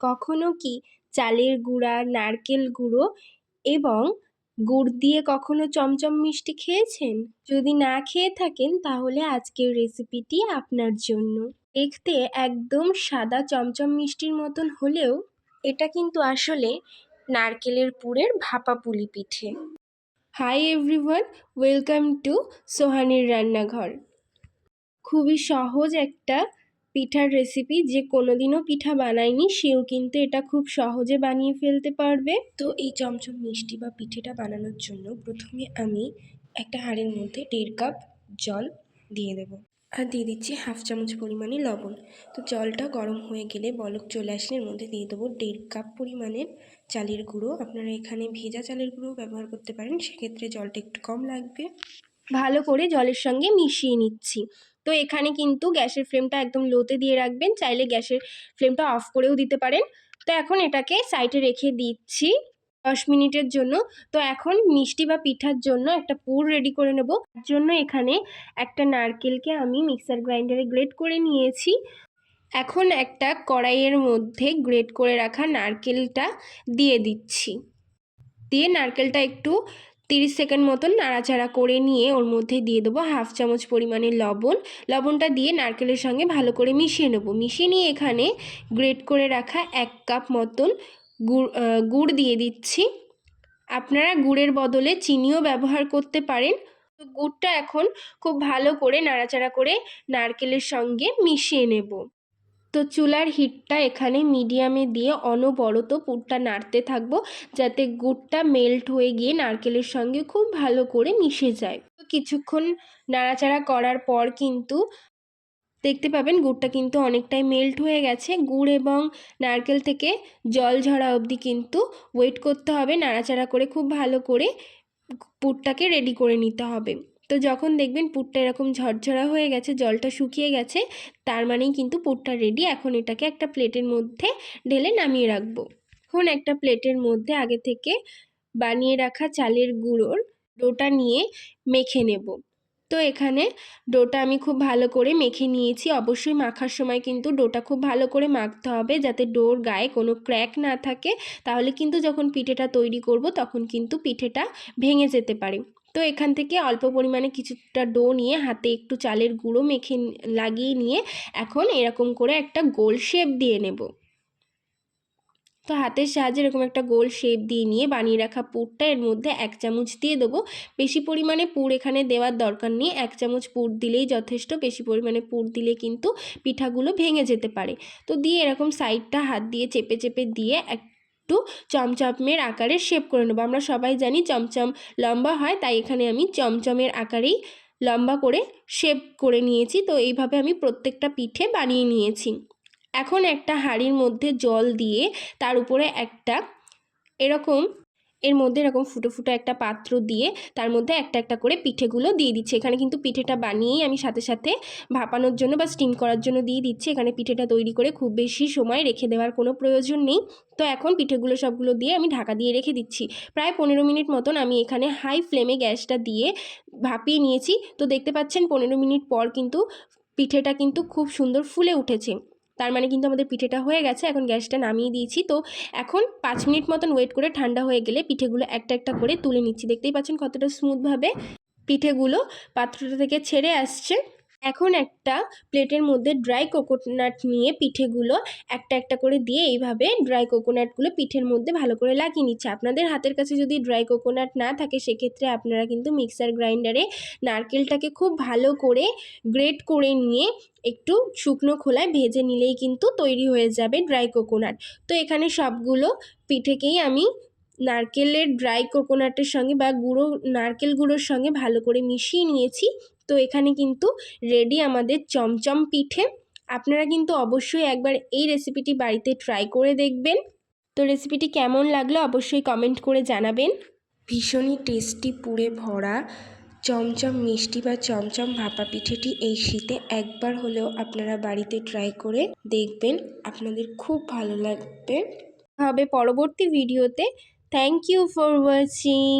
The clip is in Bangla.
কখনো কি চালের গুঁড়া, নারকেল গুঁড়ো এবং গুড় দিয়ে কখনো চমচম মিষ্টি খেয়েছেন? যদি না খেয়ে থাকেন, তাহলে আজকের রেসিপিটি আপনার জন্য। দেখতে একদম সাদা চমচম মিষ্টির মতন হলেও এটা কিন্তু আসলে নারকেলের পুরের ভাপা পুলি পিঠে। হাই এভরিওয়ান, ওয়েলকাম টু সোহানির রান্নাঘর। খুবই সহজ একটা পিঠার রেসিপি যে কোনোদিনও পিঠা বানায়নি, সেও কিন্তু এটা খুব সহজে বানিয়ে ফেলতে পারবে। তো এই চমচম মিষ্টি বা পিঠেটা বানানোর জন্য প্রথমে আমি একটা হাঁড়ির মধ্যে দেড় কাপ জল দিয়ে দেব। আর দিয়ে দিচ্ছি হাফ চামচ পরিমাণে লবণ। তো জলটা গরম হয়ে গেলে বলক চলে আসলে মধ্যে দিয়ে দেবো দেড় কাপ পরিমাণের চালের গুঁড়ো। আপনারা এখানে ভেজা চালের গুঁড়ো ব্যবহার করতে পারেন, সেক্ষেত্রে জলটা একটু কম লাগবে। ভালো করে জলের সঙ্গে মিশিয়ে নিচ্ছি। তো এখানে কিন্তু গ্যাসের ফ্লেমটা একদম লোতে দিয়ে রাখবেন। চাইলে গ্যাসের ফ্লেমটা অফ করেও দিতে পারেন। তো এখন এটাকে সাইডে রেখে দিচ্ছি দশ মিনিটের জন্য। তো এখন মিষ্টি বা পিঠার জন্য একটা পুর রেডি করে নেব। তার জন্য এখানে একটা নারকেলকে আমি মিক্সার গ্রাইন্ডারে গ্রেট করে নিয়েছি। এখন একটা কড়াইয়ের মধ্যে গ্রেট করে রাখা নারকেলটা দিয়ে দিচ্ছি। দিয়ে নারকেলটা একটু তিরিশ সেকেন্ড মতন নাড়াচাড়া করে নিয়ে ওর মধ্যে দিয়ে দেবো হাফ চামচ পরিমাণে লবণ। লবণটা দিয়ে নারকেলের সঙ্গে ভালো করে মিশিয়ে নেব। মিশিয়ে নিয়ে এখানে গ্রেট করে রাখা এক কাপ মতন গুড় গুড় দিয়ে দিচ্ছি। আপনারা গুড়ের বদলে চিনিও ব্যবহার করতে পারেন। গুড়টা এখন খুব ভালো করে নাড়াচাড়া করে নারকেলের সঙ্গে মিশিয়ে নেব। তো চুলার হিটটা এখানে মিডিয়ামে দিয়ে অনবরত পুরটা নাড়তে থাকব, যাতে গুড়টা মেল্ট হয়ে গিয়ে নারকেলের সঙ্গে খুব ভালো করে মিশে যায়। কিছুক্ষণ নাড়াচাড়া করার পর কিন্তু দেখতে পাবেন গুড়টা কিন্তু অনেকটাই মেল্ট হয়ে গেছে। গুড় এবং নারকেল থেকে জল ঝরা অবধি কিন্তু ওয়েট করতে হবে, নাড়াচাড়া করে খুব ভালো করে পুরটাকে রেডি করে নিতে হবে। তো যখন দেখবেন পুরটা এরকম ঝরঝরা হয়ে গেছে, জলটা শুকিয়ে গেছে, তার মানেই কিন্তু পুরটা রেডি এখন এটাকে একটা প্লেটের মধ্যে ঢেলে নামিয়ে রাখব। এখন একটা প্লেটের মধ্যে আগে থেকে বানিয়ে রাখা চালের গুঁড়োর ডোটা নিয়ে মেখে নেব। তো এখানে ডোটা আমি খুব ভালো করে মেখে নিয়েছি। অবশ্যই মাখার সময় কিন্তু ডোটা খুব ভালো করে মাখতে হবে যাতে ডোর গায়ে কোনো ক্র্যাক না থাকে। তাহলে কিন্তু যখন পিঠেটা তৈরি করব তখন কিন্তু পিঠেটা ভেঙে যেতে পারে। তো এখান থেকে অল্প পরিমাণে কিছুটা ডো নিয়ে হাতে একটু চালের গুঁড়ো মেখে লাগিয়ে নিয়ে এখন এরকম করে একটা গোল শেপ দিয়ে নেব। তো হাতের সাহায্যে এরকম একটা গোল শেপ দিয়ে নিয়ে বানিয়ে রাখা পুরটা এর মধ্যে এক চামচ দিয়ে দেবো। বেশি পরিমাণে পুর এখানে দেওয়ার দরকার নেই, এক চামচ পুর দিলেই যথেষ্ট, বেশি পরিমাণে পুর দিলে কিন্তু পিঠাগুলো ভেঙে যেতে পারে। তো দিয়ে এরকম সাইডটা হাত দিয়ে চেপে চেপে দিয়ে এক একটু চমচমের আকারে শেপ করে নেব। আমরা সবাই জানি চমচম লম্বা হয়, তাই এখানে আমি চমচমের আকারেই লম্বা করে শেপ করে নিয়েছি। তো এইভাবে আমি প্রত্যেকটা পিঠে বানিয়ে নিয়েছি। এখন একটা হাঁড়ির মধ্যে জল দিয়ে তার উপরে একটা এরকম এর মধ্যে এরকম ফুটো ফুটো একটা পাত্র দিয়ে তার মধ্যে একটা একটা করে পিঠেগুলো দিয়ে দিচ্ছি। এখানে কিন্তু পিঠেটা বানিয়েই আমি সাথে সাথে ভাপানোর জন্য বা স্টিম করার জন্য দিয়ে দিচ্ছি। এখানে পিঠেটা তৈরি করে খুব বেশি সময় রেখে দেওয়ার কোনো প্রয়োজন নেই। তো এখন পিঠেগুলো সবগুলো দিয়ে আমি ঢাকা দিয়ে রেখে দিচ্ছি। প্রায় পনেরো মিনিট মতন আমি এখানে হাই ফ্লেমে গ্যাসটা দিয়ে ভাপিয়ে নিয়েছি। তো দেখতে পাচ্ছেন পনেরো মিনিট পর কিন্তু পিঠেটা কিন্তু খুব সুন্দর ফুলে উঠেছে। তার মানে কিন্তু আমাদের পিঠেটা হয়ে গেছে, এখন গ্যাসটা নামিয়ে দিয়েছি। তো এখন পাঁচ মিনিট মতন ওয়েট করে ঠান্ডা হয়ে গেলে পিঠেগুলো একটা একটা করে তুলে নিচ্ছি। দেখতেই পাচ্ছেন কতটা স্মুথভাবে পিঠেগুলো পাত্রটা থেকে ছেড়ে আসছে। এখন একটা প্লেটের মধ্যে ড্রাই কোকোনাট নিয়ে পিঠেগুলো একটা একটা করে দিয়ে এইভাবে ড্রাই কোকোনাটগুলো পিঠের মধ্যে ভালো করে লাগিয়ে নিচ্ছে। আপনাদের হাতের কাছে যদি ড্রাই কোকোনাট না থাকে, সেক্ষেত্রে আপনারা কিন্তু মিক্সার গ্রাইন্ডারে নারকেলটাকে খুব ভালো করে গ্রেট করে নিয়ে একটু শুকনো খোলায় ভেজে নিলেই কিন্তু তৈরি হয়ে যাবে ড্রাই কোকোনাট তো এখানে সবগুলো পিঠেকেই আমি নারকেলের ড্রাই কোকোনাটের সঙ্গে বা গুঁড়ো, নারকেল গুঁড়োর সঙ্গে ভালো করে মিশিয়ে নিয়েছি। তো এখানে কিন্তু রেডি আমাদের চমচম পিঠে। আপনারা কিন্তু অবশ্যই একবার এই রেসিপিটি বাড়িতে ট্রাই করে দেখবেন। তো রেসিপিটি কেমন লাগল অবশ্যই কমেন্ট করে জানাবেন। ভীষণই টেস্টি পুরে ভরা চমচম মিষ্টি বা চমচম ভাপা পিঠেটি এই শীতে একবার হলেও আপনারা বাড়িতে ট্রাই করে দেখবেন। আপনাদের খুব ভালো লাগবে। হবে পরবর্তী ভিডিওতে থ্যাংক ইউ ফর ওয়াচিং